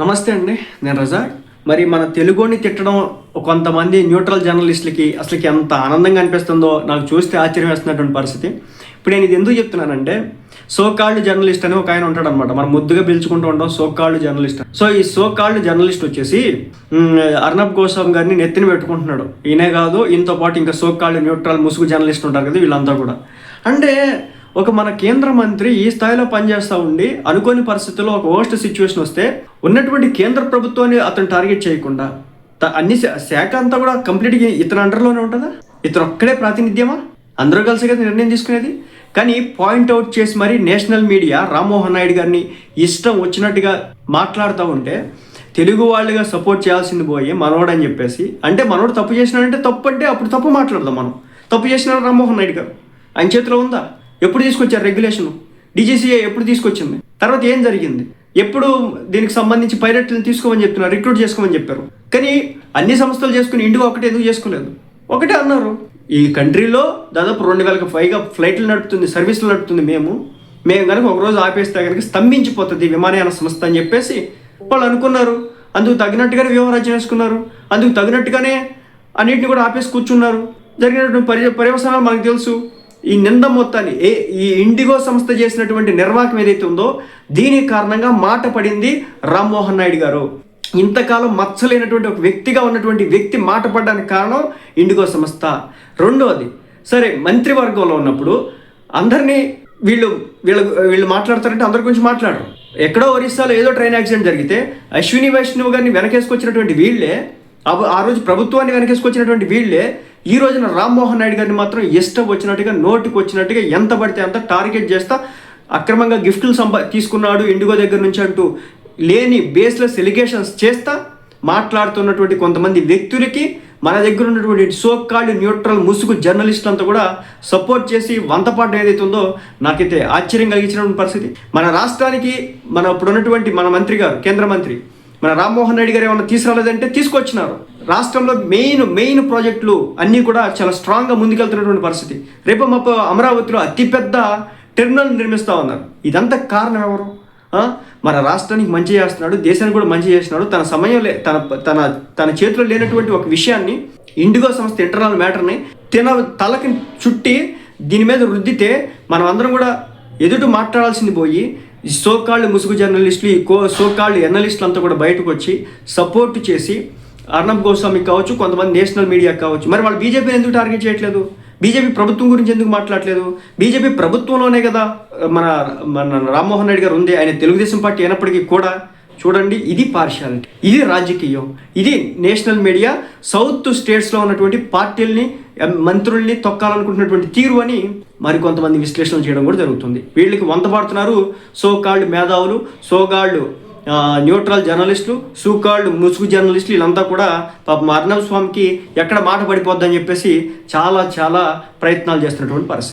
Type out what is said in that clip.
నమస్తే అండి నేను రజా. మరి మన తెలుగుని తిట్టడం కొంతమంది న్యూట్రల్ జర్నలిస్టులకి అసలుకి ఎంత ఆనందంగా అనిపిస్తుందో నాకు చూస్తే ఆశ్చర్యం వేస్తున్నటువంటి పరిస్థితి. ఇప్పుడు నేను ఇది ఎందుకు చెప్తున్నానంటే సోకాల్డ్ జర్నలిస్ట్ అని ఒక ఆయన ఉంటాడు అనమాట మనం ముద్దుగా పిలుచుకుంటూ ఉంటాం సోకాళ్ళు జర్నలిస్ట్. సో ఈ సోకాళ్ళు జర్నలిస్ట్ వచ్చేసి అర్ణబ్ గోస్వామి గారిని నెత్తిన పెట్టుకుంటున్నాడు. ఈయనే కాదు ఈయనతో పాటు ఇంకా సోకాళ్ళు న్యూట్రల్ ముసుగు జర్నలిస్ట్ ఉంటారు కదా వీళ్ళంతా కూడా. అంటే ఒక మన కేంద్ర మంత్రి ఈ స్థాయిలో పనిచేస్తూ ఉండి అనుకోని పరిస్థితుల్లో ఒక వర్స్ట్ సిచ్యువేషన్ వస్తే ఉన్నటువంటి కేంద్ర ప్రభుత్వాన్ని అతను టార్గెట్ చేయకుండా అన్ని శా- శాఖ అంతా కూడా కంప్లీట్గా ఇతని అండర్లోనే ఉంటుందా? ఇతను ఒక్కడే ప్రాతినిధ్యమా? అందరూ కలిసి కదా నిర్ణయం తీసుకునేది? కానీ పాయింట్ అవుట్ చేసి మరి నేషనల్ మీడియా రామ్మోహన్ నాయుడు గారిని ఇష్టం వచ్చినట్టుగా మాట్లాడుతూ ఉంటే తెలుగు వాళ్ళుగా సపోర్ట్ చేయాల్సింది పోయి మనోడు అని చెప్పేసి అంటే మనోడు తప్పు చేసినాడంటే తప్పు అంటే అప్పుడు తప్పు మాట్లాడదాం మనం. తప్పు చేసినాడు రామ్మోహన్ నాయుడు గారు. ఆయన చేతిలో ఉందా? ఎప్పుడు తీసుకొచ్చారు రెగ్యులేషన్ డీజీసీఏ ఎప్పుడు తీసుకొచ్చింది? తర్వాత ఏం జరిగింది? ఎప్పుడు దీనికి సంబంధించి పైలట్లను తీసుకోమని చెప్తున్నారు రిక్రూట్ చేసుకోమని చెప్పారు. కానీ అన్ని సంస్థలు చేసుకుని ఇండియా ఒకటే ఎందుకు చేసుకోలేదు? ఒకటే అన్నారు. ఈ కంట్రీలో దాదాపు రెండు వేలకు పైగా ఫ్లైట్లు నడుపుతుంది సర్వీసులు నడుపుతుంది మేము. మేము కనుక ఒకరోజు ఆపేస్తే కనుక స్తంభించిపోతుంది విమానయాన సంస్థ అని చెప్పేసి వాళ్ళు అనుకున్నారు. అందుకు తగినట్టుగానే వ్యవహారాజ్యం చేసుకున్నారు. అందుకు తగినట్టుగానే అన్నింటిని కూడా ఆపేసి కూర్చున్నారు. జరిగినటువంటి పరి పర్యవసనాలు మనకు తెలుసు. ఈ నింద మొత్తాన్ని ఏ ఈ ఇండిగో సంస్థ చేసినటువంటి నిర్వాహకం ఏదైతే ఉందో దీనికి కారణంగా మాట పడింది రామ్మోహన్ నాయుడు గారు. ఇంతకాలం మచ్చలేనటువంటి ఒక వ్యక్తిగా ఉన్నటువంటి వ్యక్తి మాట పడడానికి కారణం ఇండిగో సంస్థ. రెండోది సరే మంత్రివర్గంలో ఉన్నప్పుడు అందరినీ వీళ్ళు వీళ్ళు వీళ్ళు మాట్లాడతారంటే అందరి గురించి మాట్లాడరు. ఎక్కడో ఒరిస్సాలో ఏదో ట్రైన్ యాక్సిడెంట్ జరిగితే అశ్విని వైష్ణవ్ గారిని వెనకేసుకొచ్చినటువంటి వీళ్ళే ఆ- ఆ రోజు ప్రభుత్వాన్ని వెనకేసుకొచ్చినటువంటి వీళ్ళే ఈ రోజున రామ్మోహన్ నాయుడు గారిని మాత్రం ఇష్టం వచ్చినట్టుగా నోటికి వచ్చినట్టుగా ఎంత పడితే అంత టార్గెట్ చేస్తా అక్రమంగా గిఫ్ట్లు సంపా తీసుకున్నాడు ఇండిగో దగ్గర నుంచి అంటూ లేని బేస్లెస్ ఎలిగేషన్స్ చేస్తా మాట్లాడుతున్నటువంటి కొంతమంది వ్యక్తులకి మన దగ్గర ఉన్నటువంటి సో కాల్డ్ న్యూట్రల్ ముసుగు జర్నలిస్టులంతా కూడా సపోర్ట్ చేసి వంతపాటు ఏదైతే ఉందో నాకైతే ఆశ్చర్యం కలిగించినటువంటి పరిస్థితి. మన రాష్ట్రానికి మన ఇప్పుడున్నటువంటి మన మంత్రి గారు కేంద్ర మంత్రి మన రామ్మోహన్ రెడ్డి గారు ఏమైనా తీసుకురాలేదంటే తీసుకొచ్చినారు. రాష్ట్రంలో మెయిన్ మెయిన్ ప్రాజెక్టులు అన్నీ కూడా చాలా స్ట్రాంగ్గా ముందుకెళ్తున్నటువంటి పరిస్థితి. రేపు మా అమరావతిలో అతిపెద్ద టెర్మినల్ నిర్మిస్తూ ఉన్నారు. ఇదంతా కారణం ఎవరు? మన రాష్ట్రానికి మంచి చేస్తున్నాడు దేశానికి కూడా మంచి చేస్తున్నాడు. తన సమయం లే తన తన తన చేతిలో లేనటువంటి ఒక విషయాన్ని ఇండిగో సంస్థ ఇంటర్నల్ మ్యాటర్ని తిన తలకి చుట్టి దీని మీద రుద్దితే మనం అందరం కూడా ఎదుటి మాట్లాడాల్సింది పోయి సోకాళ్ళు ముసుగు జర్నలిస్టులు ఈ కో సోకాళ్ళు జర్నలిస్టులు అంతా కూడా బయటకు వచ్చి సపోర్ట్ చేసి అర్ణబ్ గోస్వామి కావచ్చు కొంతమంది నేషనల్ మీడియా కావచ్చు. మరి వాళ్ళు బీజేపీని ఎందుకు టార్గెట్ చేయట్లేదు? బీజేపీ ప్రభుత్వం గురించి ఎందుకు మాట్లాడలేదు బీజేపీ ప్రభుత్వంలోనే కదా మన మన రామ్మోహన్ రెడ్డి గారు ఉంది. ఆయన తెలుగుదేశం పార్టీ అయినప్పటికీ కూడా చూడండి ఇది పార్షాలిటీ ఇది రాజకీయం ఇది నేషనల్ మీడియా సౌత్ స్టేట్స్లో ఉన్నటువంటి పార్టీల్ని మంత్రుల్ని తొక్కాలనుకుంటున్నటువంటి తీరు అని మరి కొంతమంది విశ్లేషణ చేయడం కూడా జరుగుతుంది. వీళ్ళకి వంతపాడుతున్నారు సో కాళ్ళు మేధావులు సోగాళ్ళు ఆ, న్యూట్రల్ జర్నలిస్టులు సూకాల్డ్ ముసుగు జర్నలిస్టులు వీళ్ళంతా కూడా పాపం అర్ణవ్ స్వామికి ఎక్కడ మాట పడిపోద్దని చెప్పేసి చాలా చాలా ప్రయత్నాలు చేస్తున్నటువంటి పరిస్థితి.